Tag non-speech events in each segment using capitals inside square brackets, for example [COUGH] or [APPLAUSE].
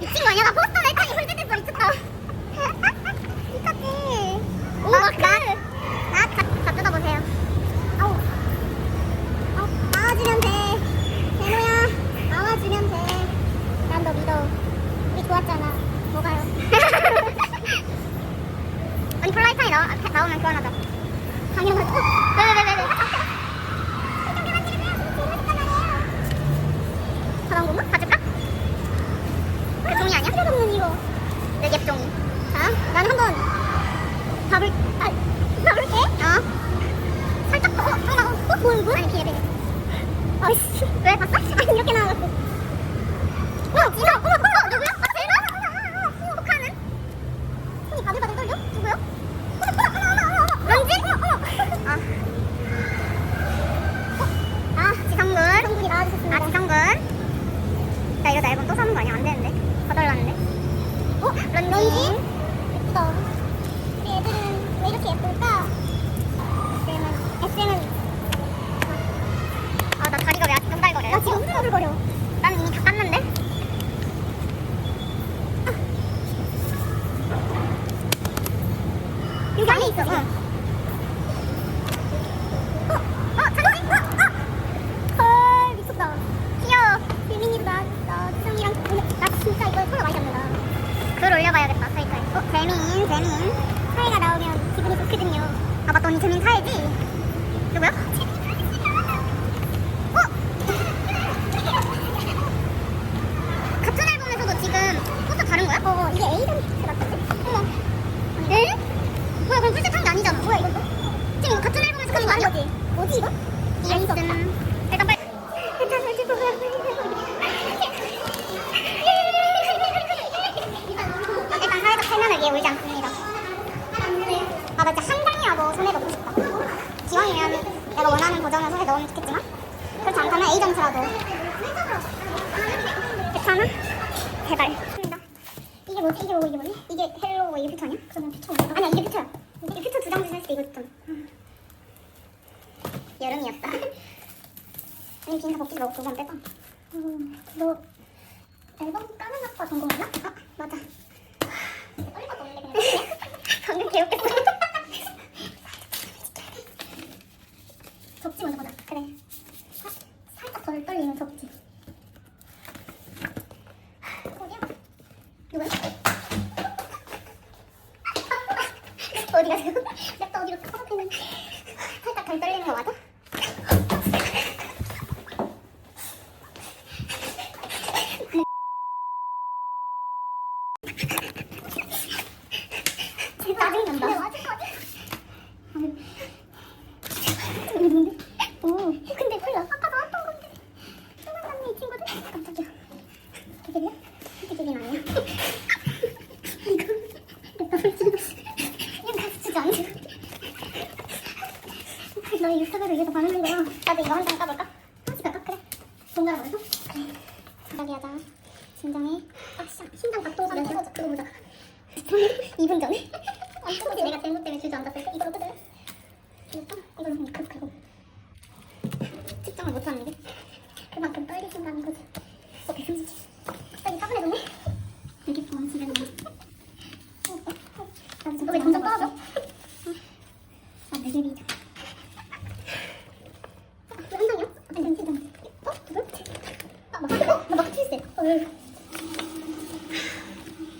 이 친구 아니야? 나 포스터 내 탕이 풀셋 뻔 미쳤다. [LAUGHS] 미쳤지. 오 마크 아, 다 뜯어보세요. 아우. 어, 나와주면 돼. 대노야 나와주면 돼 난 너 믿어. 우리 좋았잖아. 뭐가요? 아니 [LAUGHS] 플라이타이 나와, 나오면 교환하자. 당연하죠 네네네네 저런 거뭐? 가질까? 그 종이 아니야? 필요 없는 이거 내 앱종이 자 나는 한번 봐볼 아, 봐볼게 어 살짝 더 어? [LAUGHS] 어? 어? 어? 뭐? 아니 비에 아이씨 왜 봤어? 아니 이렇게 나와갖고 어? 이거 어머 어머 누구야? 아 제가? 북한은? 손이 바들바들 떨려? 누구야? 어머 어머 어머 어머 어머 런지? 어머 어머 아 아, 지성군 지성군이 나와주셨습니다 아 지성군 나 이러다 앨범 또 사는 거 아니야? 안 되는데 거덜났는데 어? 런지? 예쁘다 우리 애들은 왜 이렇게 예쁠까? SM은 SM은 아나 다리가 왜 아직 흔들거려요? 나 지금 흔들거려 난 이미 다 깠는데? 여기 안에 있어. 응. 어, 어, 잠깐만. 어, 어. 헐, 미쳤다. 귀여워. 재민이도 나, 나, 지성이랑 오늘 나 진짜 이거 컬러 많이 잡는다. 글 올려봐야겠다, 사이카에. 어, 재민, 재민. 사이가 나오면 기분이 좋거든요. 아, 맞다, 언니 재민 사이지? 누구야? 어? 같은 앨범에서도 지금 포스 다른 거야? 어, 이게 에이전트 같은데? 어머. 에? 뭐야 그럼 풀셋 한게 아니잖아 뭐야 이건 또? 지금 이거 같은 앨범에서 그런 거 아니야? 거지 뭐지 이거? 이어있음 일단 빨리 일단 빨리 찍고 일단 사회적 세면을 위해 울지 않습니다 아나 진짜 한 장이라도 손에 넣고 싶다 기왕이면 내가 원하는 버전을 손에 넣으면 좋겠지만 그렇지 않다면 에이전트라도 괜찮아? 제발 이게 뭐지? 이게 뭐고 이게 뭐지? 이게 헬로우 이게 퓨처 아니야? 그러면 퓨처 아니야? 아니야 이게 퓨처야 이게 퓨처 두 장씩 했을 때 이거 있잖아 여름이었다 [LAUGHS] 아니 비인사 복지 말고 두번 빼봐 음, 너 앨범 까는 아빠 전공했나? 아 맞아 떨릴 것도 없는데 그냥 방금 개웃겼어 접지 먼저 보자 그래 사, 살짝 덜 떨리는 접지 어디야? 누구야? 어디 가세요? 랩도 어디로 까먹히는 [LAUGHS] 살짝 덜 떨리는 거 맞아? 안 흔들려. 나도 이거 한 장 까볼까? 한씩 까까? 그래. 동그라 버려서? 그래. 하자. 진정해. 아, 씨. 심장 박동사 몇 번? 그거 보자. 2분 전에? 혹시 내가 잘못 때문에 주저앉았을 때? 이거 어떡해? 이거 이거 그거. 측정을 못 하는 게? 그만큼 떨리신다는 거지. 오케이, 37. 어? 나 마크 필세 헐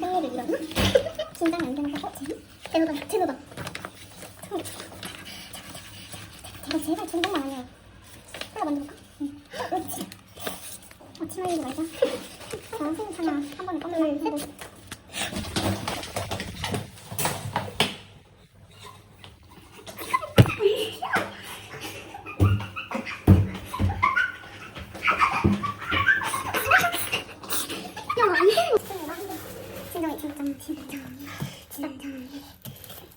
생일을 잃었나? 긴장이 안 되는 거? 어? 쟤는? 제노다 제노다 제가 제발 중독만 아니야 콜라 만들까? 응. 어, 그렇지. 어, 치마 입고 말자. 자, 생일 참여 한 번에 껌을 해보.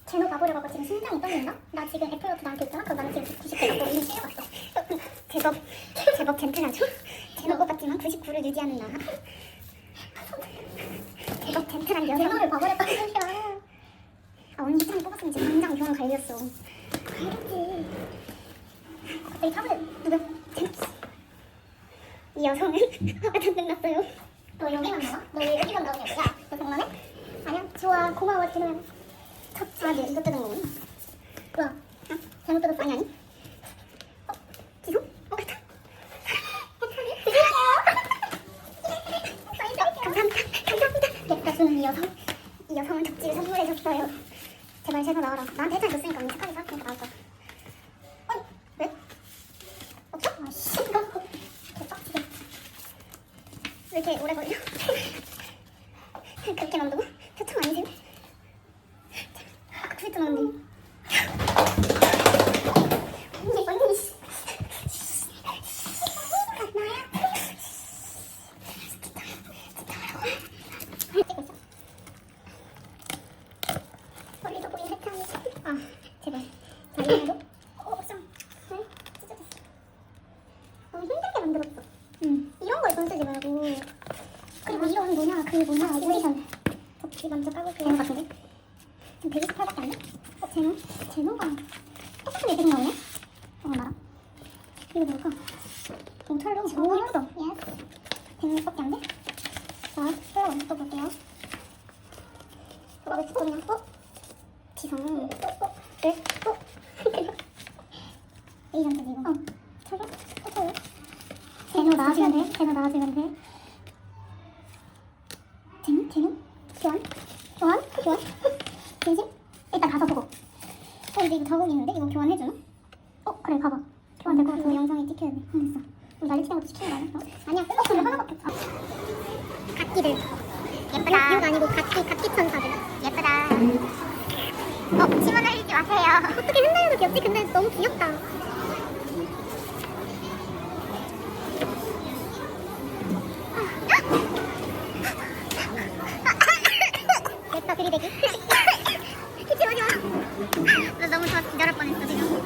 제노 가보려고 지금 심장이 떨린다? 나 지금 애플워치 나한테 있잖아? 그럼 나는 지금 90개 갖고 이미 실려갔어. 제법, 제법 젠틀하죠? 제노 것 같지만 99를 유지하는 나. 제법 젠틀한 여성. 제노를 봐버렸다는 소리야. 아, 언니 시장이 뽑았으면 지금 당장 교환 갈렸어. 갈렸지. 갑자기 타블렛 누가 이 여성은 [LAUGHS] 아전 끝났어요. 너 여기만 나와? 너 왜 여기만 나오냐고? 야, 너 장난해? 아니야, 좋아, 고마워, 지금. 첫, 아, 네, 이거 뜯은 거구나. 뭐야? 어? 잘못 뜯었어, 아니, 아니? 어? 어, 주는 이 여성. 이 여성은 접지를 선물해줬어요. 제발 제발 나와라. 나한테 해장 줬으니까 언니 착하게 생각하니까 나올 거야. 어? 왜? 없어? 아씨, 이거. 개빡치게. 왜 이렇게 오래 걸려? 그렇게 만두고? 표창 아니세요? 아까 그랬던 건데. 언니, 언니. 씨. 나야? 찍고 있어. 멀리서 보이는 혜창이. 아, 제발. 자, 이번에도. 어, 쌍. 네? 찢어졌어. 너무 힘들게 만들었어. 응. 이런 거에 돈 쓰지 말고. 그리고 뭐냐, 오디션. 접시 먼저 까볼게요. 제노 같은데? 지금 128밖에 안 돼? 어, 제노? 제노가 똑같은 게 계속 나오네? 어, 나랑. 이거 뭘까? 경찰로. 오, 예쁘다. 예스. 제노밖에 안 돼? 자, 플레어 먼저 떠볼게요. 어, 왜 뚜껑이야? 어? 지성. 어, 어, 왜? 어? A한테 이거. 어. [LAUGHS] 찾아? 어, 찾아? 제노 나와주면 돼. 제노 나와주면 돼. 제노? 제노? 교환? 교환? 교환? 진심? 일단 가서 보고. 어, 근데 이거 자국이 있는데? 이거 교환해주나? 어, 그래, 가봐. 교환될 것 같으면 영상에 찍혀야 돼. 응, 됐어. 우리 난리 치는 것도 시키는 거 아니야? 아니야, 어, 그래, 하나밖에 없어. 갓기들. 예쁘다. 이거 아니고 갓기, 갓기 천사들. 예쁘다. 어, 침을 흘리지 마세요. 어떻게 흔들려도 귀엽지? 근데 너무 귀엽다 들이대기. 기침 하지 마. 나 너무 좋아서 기절할 뻔했어, 지금.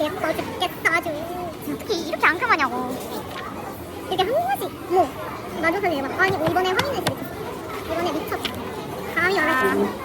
예뻐 죽겠어, 아주. 어떻게 이렇게 앙큼하냐고. 이게 한 가지, 뭐, 마주사지 막, 아니, 뭐 이번에 확인했어. 이번에 미쳤어. 감이 올랐어.